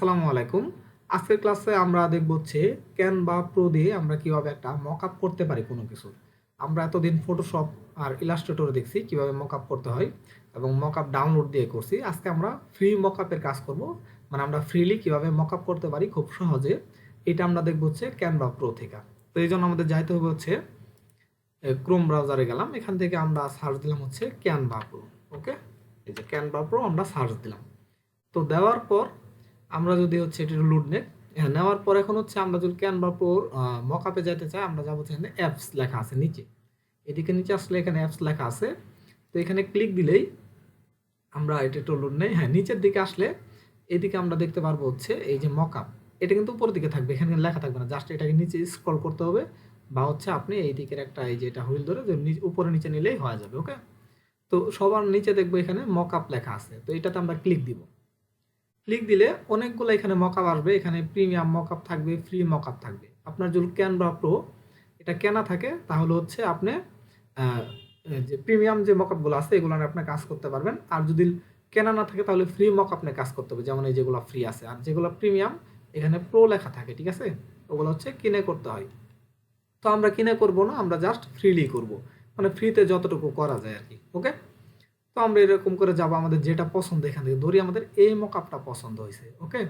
আসসালামু আলাইকুম। আজকের ক্লাসে আমরা দেখব হচ্ছে ক্যান বা প্রো দিয়ে আমরা কীভাবে একটা মক আপ করতে পারি কোনো কিছু। আমরা এতদিন ফটোশপ আর ইলাস্ট্রেটরে দেখছি কীভাবে মক আপ করতে হয় এবং মক আপ ডাউনলোড দিয়ে করছি। আজকে আমরা ফ্রি মক আপের কাজ করব। মানে আমরা ফ্রিলি কীভাবে মক আপ করতে পারি খুব সহজে। এটা আমরা দেখব হচ্ছে ক্যান বা প্রো থেকে। তো এই জন্য আমাদের যাইতে হবে হচ্ছে ক্রোম ব্রাউজারে গেলাম। এখান থেকে আমরা সার্চ দিলাম হচ্ছে ক্যানভা প্রো ওকে এই যে ক্যানভা প্রো আমরা সার্চ দিলাম। তো দেওয়ার পর আমরা যদি হচ্ছে এটি লুড নেক হ্যাঁ নেওয়ার পর এখন হচ্ছে আমরা যদি ক্যানভা প্রোর মকআপে যেতে চাই, আমরা যাব এখানে অ্যাপস লেখা আছে, নিচে। এদিকে নিচে আসলে এখানে অ্যাপস লেখা আছে। তো এখানে ক্লিক দিলেই আমরা এটা একটু লুড নেই। হ্যাঁ নিচের দিকে আসলে এদিকে আমরা দেখতে পারব হচ্ছে এই যে মকআপ এটা কিন্তু উপরের দিকে থাকবে, এখানে লেখা থাকবে না। জাস্ট এটাকে নিচে স্ক্রল করতে হবে বা হচ্ছে আপনি এই দিকের একটা এই যে এটা হুইল ধরে উপরে নিচে নিলেই হয়ে যাবে ওকে তো সবার নিচে দেখব এখানে মকআপ লেখা আছে। তো এটাতে আমরা ক্লিক দিব। ক্লিক দিলে অনেকগুলো এখানে মকআপ আসবে। এখানে প্রিমিয়াম মকআপ থাকবে ফ্রি মকআপ থাকবে। আপনার যদি ক্যানভা প্রো এটা কেনা থাকে, তাহলে হচ্ছে আপনি যে প্রিমিয়াম যে মকআপগুলো আছে, এগুলো আপনি কাজ করতে পারবেন। আর যদি কেনা না থাকে, তাহলে ফ্রি মক আপনি কাজ করতে হবে। যেমন এই যেগুলো ফ্রি আছে। আর যেগুলো প্রিমিয়াম এখানে প্রো লেখা থাকে, ঠিক আছে? ওগুলো হচ্ছে কিনে করতে হয়। তো আমরা কিনে করব না, আমরা জাস্ট ফ্রিলি করব। মানে ফ্রিতে যতটুকু করা যায় আর কি ওকে তো আমরা এরকম করে যাব আমাদের যেটা পছন্দ এখান থেকে। ধরি আমাদের এই মকআপটা পছন্দ হয়েছে ওকে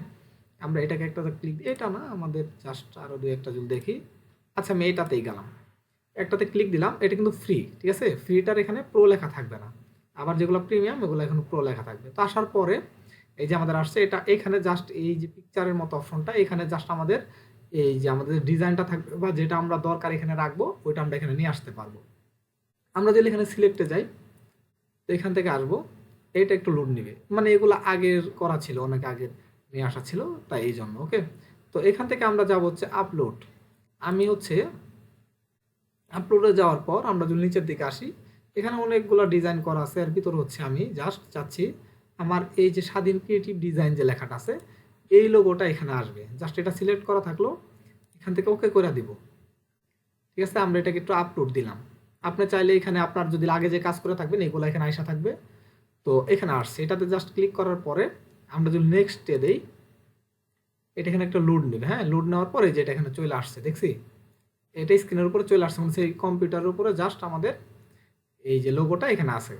আমরা এটাকে একটা ক্লিক এটা না আমাদের জাস্ট আরও দু একটা যদি দেখি। আচ্ছা আমি এইটাতেই গেলাম। একটাতে ক্লিক দিলাম, এটা কিন্তু ফ্রি ঠিক আছে? ফ্রিটার এখানে প্রো লেখা থাকবে না। আবার যেগুলো প্রিমিয়াম এগুলো এখন প্রো লেখা থাকবে। তো আসার পরে এই যে আমাদের আসছে, এটা এখানে জাস্ট এই যে পিকচারের মতো অপশনটা এখানে জাস্ট আমাদের এই যে আমাদের ডিজাইনটা থাকবে, বা যেটা আমরা দরকার এখানে রাখব, ওইটা আমরা এখানে নিয়ে আসতে পারব। আমরা যদি এখানে সিলেক্টে যাই এখান থেকে আসব। এটা একটু লোড নিবে। মানে এগুলো আগের করা ছিল, অনেক আগের নিয়ে আসা ছিল, তাই এই জন্য ওকে তো এখান থেকে আমরা যাব হচ্ছে আপলোড আমি হচ্ছে আপলোডে যাওয়ার পর আমরা যদি নিচের দিকে আসি, এখানে অনেকগুলো ডিজাইন করা আছে। এর ভিতরে হচ্ছে আমি জাস্ট চাচ্ছি আমার এই যে স্বাধীন ক্রিয়েটিভ ডিজাইন যে লেখাটা আছে, এই লোগোটা এখানে আসবে। জাস্ট এটা সিলেক্ট করা থাকল, এখান থেকে ওকে করে দিব। ঠিক আছে, আমরা এটাকে একটু আপলোড দিলাম। আপনি চাইলে এখানে আপনার যদি আগে যে কাজ করে থাকবেন, এগুলো এখানে আইসা থাকবে। তো এখানে আসছে। এটাতে জাস্ট ক্লিক করার পরে আমরা যদি নেক্সটে দেই, এটা এখানে একটা লোড নেবে হ্যাঁ? লোড নেওয়ার পরে যে এটা এখানে চলে আসছে, দেখছি? এটা স্ক্রিনের উপরে চলে আসছে মানে সেই কম্পিউটারের উপরে জাস্ট আমাদের এই যে লোগোটা এখানে আছে।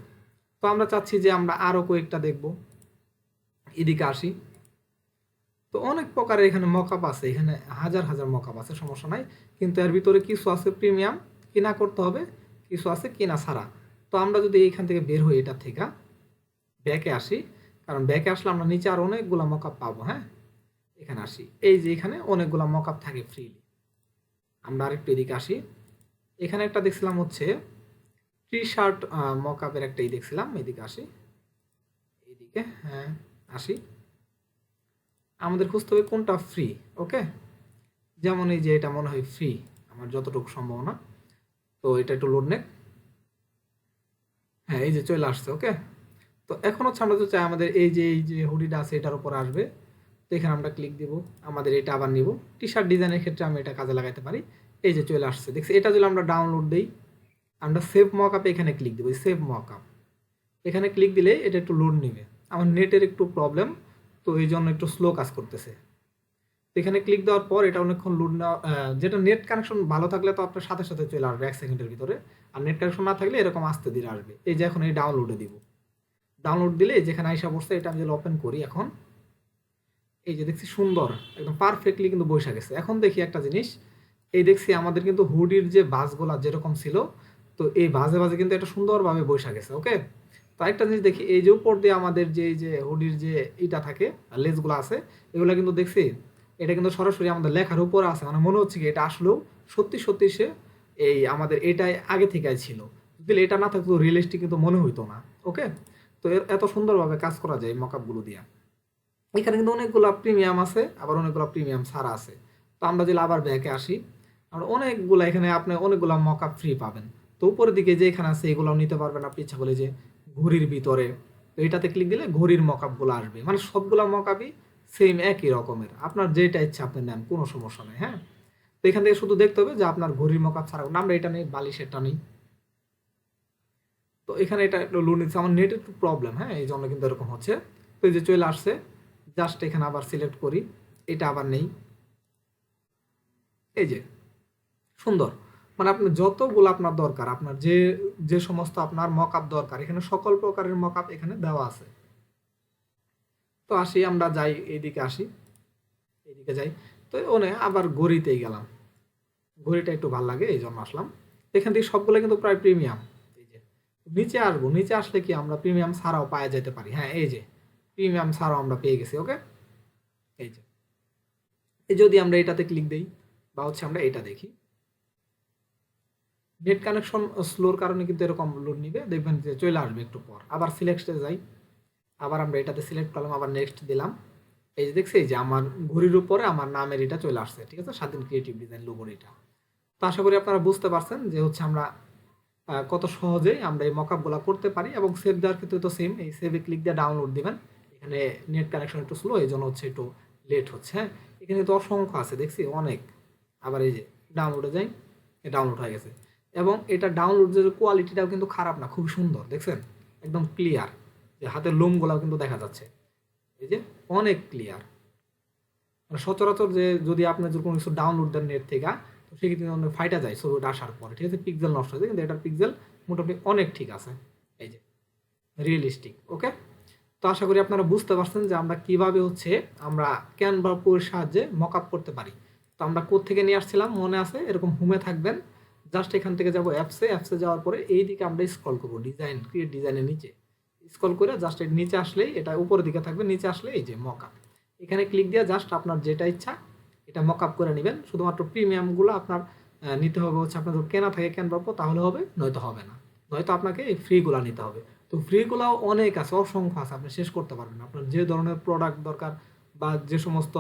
তো আমরা চাচ্ছি যে আমরা আরও কয়েকটা দেখব। এদিকে আসি। তো অনেক প্রকারের এখানে মকআপ আছে। এখানে হাজার হাজার মকআপ আছে, সমস্যা নাই। কিন্তু এর ভিতরে কিছু আছে প্রিমিয়াম কিনা করতে হবে? কিছু আছে কিনা ছাড়া। তো আমরা যদি এইখান থেকে বের হই এটা থেকে, ব্যাকে আসি, কারণ ব্যাকে আসলে আমরা নিচে আর অনেকগুলো মকআপ পাবো হ্যাঁ? এখানে আসি। এই যে এখানে অনেকগুলো মকআপ থাকে ফ্রিলি আমরা আরেকটু এদিকে আসি। এখানে একটা দেখছিলাম হচ্ছে টি শার্ট মকআপের একটাই দেখছিলাম, এদিকে আসি। এইদিকে হ্যাঁ আসি। আমাদের খুঁজতে হবে কোনটা ফ্রি ওকে যেমন এই যে এটা মনে হয় ফ্রি আমার যতটুকু সম্ভাবনা। তো এটা একটু লোড নেক হ্যাঁ এই যে চলে আসছে ওকে তো এখন হচ্ছে আমরা তো চাই আমাদের এই যে এই যে হুডিটা আছে, এটার উপর আসবে, তো এখানে আমরা ক্লিক দিব, আমাদের এটা আবার নিব। টি শার্ট ডিজাইনের ক্ষেত্রে আমি এটা কাজে লাগাতে পারি। এই যে চলে আসছে, দেখছি, এটা যদি আমরা ডাউনলোড দিই, আমরা সেভ মকআপে এখানে ক্লিক দেবো সেভ মকআপ এখানে ক্লিক দিলে এটা একটু লোড নেবে। আমার নেটের একটু প্রবলেম তো এই জন্য একটু স্লো কাজ করতেছে। এখানে ক্লিক দেওয়ার পর এটা অনেকক্ষণ লোড নেওয়া যেটা নেট কানেকশন ভালো থাকলে তো আপনার সাথে সাথে চলে আসবে এক সেকেন্ডের ভিতরে। আর নেট কানেকশন না থাকলে এরকম আসতে দিলে আসবে। এই যে এখন এই ডাউনলোডে দিব। ডাউনলোড দিলে যেখানে আইসা বসছে, এটা আমি যদি ওপেন করি এখন, এই যে দেখছি সুন্দর, একদম পারফেক্টলি কিন্তু বৈশা গেছে। এখন দেখি একটা জিনিস, এই দেখছি আমাদের কিন্তু হুডির যে বাসগুলা যেরকম ছিল, তো এই বাজে বাজে কিন্তু এটা সুন্দরভাবে বৈশা গেছে ওকে তো একটা জিনিস দেখি, এই যে উপর দিয়ে আমাদের যে, এই যে হুডির যে ইটা থাকে লেসগুলো আছে, এগুলো কিন্তু দেখছি এটা কিন্তু সরাসরি আমাদের লেখার উপর আছে। মানে মনে হচ্ছে কি এটা আসলেও সত্যি সত্যি সে এই আমাদের এটাই আগে থেকে ছিল। যদি এটা না থাকতো রিয়েলিস্টিক কিন্তু মনে হইতো না ওকে তো এত সুন্দরভাবে কাজ করা যায় মকআপগুলো দিয়ে। এখানে কিন্তু অনেকগুলো প্রিমিয়াম আছে, আবার অনেকগুলো প্রিমিয়াম ছাড়া আছে। তো আমরা যদি আবার ব্যাকে আসি, আমরা অনেকগুলো এখানে আপনি অনেকগুলো মকআপ ফ্রি পাবেন। তো উপরের দিকে যে এখানে আছে এগুলো নিতে পারবেন আপনি, ইচ্ছা করলে যে ঘড়ির ভিতরে। তো এটাতে ক্লিক দিলে ঘড়ির মকআপগুলো আসবে। মানে সবগুলো মকআপই সেম একই রকমের। আপনার যেটা ইচ্ছা আপনি নেন, কোনো সমস্যা নেই হ্যাঁ? তো এখান থেকে শুধু দেখতে হবে যে আপনার ঘড়ির মকআপ ছাড়া আমরা এটা নেই, বালিশেরটা নেই। তো এখানে এটা লোন নিচ্ছে। আমার নেট একটু প্রবলেম হ্যাঁ? এই জন্য কিন্তু এরকম হচ্ছে। তো এই যে চলে আসছে জাস্ট এখানে আবার সিলেক্ট করি। এটা আবার নেই। এই যে, সুন্দর। মানে আপনি যতগুলো আপনার দরকার, আপনার যে যে সমস্ত আপনার মক দরকার, এখানে সকল প্রকারের মক এখানে দেওয়া আছে। তো আসি, আমরা যাই, এইদিকে আসি, এইদিকে যাই। তো ওনে আবার ঘড়িতেই গেলাম। ঘড়িটা একটু ভালো লাগে, এই জন্য আসলাম। এখান থেকে সবগুলো কিন্তু প্রায় প্রিমিয়াম এই যে, নিচে আসব, নিচে আসলে কি আমরা প্রিমিয়াম ছাড়াও পাওয়া যেতে পারি। হ্যাঁ এই যে প্রিমিয়াম ছাড়াও আমরা পেয়ে গেছি ওকে এই যে, এই যদি আমরা এটাতে ক্লিক দেই, বা হচ্ছে আমরা এটা দেখি। নেট কানেকশন স্লোর কারণে কিন্তু এরকম লোড নিবে। দেখবেন যে চলে আসবে একটু পর। আবার সিলেক্টে যাই। আবার আমরা এটাতে সিলেক্ট করলাম, আবার নেক্সট দিলাম। এই যে দেখছি যে আমার ঘড়ির উপরে আমার নামের এটা চলে আসছে, ঠিক আছে? স্বাধীন ক্রিয়েটিভ ডিজাইন লোগোর এটা। তো আশা করি আপনারা বুঝতে পারছেন যে হচ্ছে আমরা কত সহজেই আমরা এই মকআপগুলো করতে পারি এবং সেভ দেওয়ার ক্ষেত্রে তো সেম এই সেভে ক্লিক দিয়ে ডাউনলোড দিবেন। এখানে নেট কানেকশন একটু স্লো এই জন্য হচ্ছে একটু লেট হচ্ছে হ্যাঁ? এখানে তো অসংখ্য আছে, দেখছি? অনেক। আবার এই যে ডাউনলোডে যাই ডাউনলোড হয়ে গেছে। এবং এটা ডাউনলোড যে কোয়ালিটিটাও কিন্তু খারাপ না খুব সুন্দর, দেখছেন? একদম ক্লিয়ার যে হাতের লোমগুলাও কিন্তু দেখা যাচ্ছে। এই যে অনেক ক্লিয়ার মানে সচরাচর যে যদি আপনার যদি কোনো কিছু ডাউনলোড দেন নেট থেকে, তো সেক্ষেত্রে অনেক ফাইটা যায় ছবিটা আসার পরে, ঠিক আছে? পিক্সেল নষ্ট হয়ে যায়, কিন্তু এটার পিক্সেল মোটামুটি অনেক ঠিক আছে। এই যে রিয়েলিস্টিক ওকে তো আশা করি আপনারা বুঝতে পারছেন যে আমরা কীভাবে হচ্ছে আমরা ক্যানভা পুরের সাহায্যে মক আপ করতে পারি। তো আমরা থেকে নিয়ে আসছিলাম? মনে আছে? এরকম হুমে থাকবেন। জাস্ট এখান থেকে যাব অ্যাপসে অ্যাপসে যাওয়ার পরে এই দিকে আমরা স্ক্রল করব ডিজাইন ক্রিয়েট ডিজাইনের নিচে। স্ক্রল করে জাস্ট এর নিচে আসলেই এটা উপরের দিকে থাকবে, নিচে আসলে এই যে মক আপ এখানে ক্লিক দিয়ে জাস্ট আপনার যেটা ইচ্ছা, এটা মক আপ করে নেবেন। শুধুমাত্র প্রিমিয়ামগুলো আপনার নিতে হবে হচ্ছে আপনার কেনা থাকে কেন পাবো তাহলে হবে, নয়তো হবে না। নয়তো আপনাকে এই ফ্রিগুলো নিতে হবে। তো ফ্রিগুলাও অনেক আছে, অসংখ্য আছে, আপনি শেষ করতে পারবেন। আপনার যে ধরনের প্রোডাক্ট দরকার বা যে সমস্ত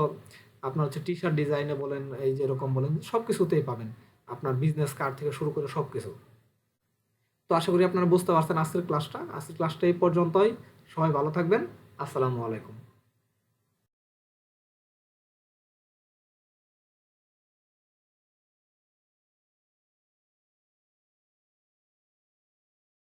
আপনার হচ্ছে টি শার্ট ডিজাইনে বলেন, এই যেরকম বলেন সব কিছুতেই পাবেন। আপনার বিজনেস কার্ড থেকে শুরু করে সব কিছু তো আশা করি আপনারা বুঝতে পারছেন আজকের ক্লাসটা আজকের ক্লাসটা এই পর্যন্তই। সবাই ভালো থাকবেন। আসসালামু আলাইকুম।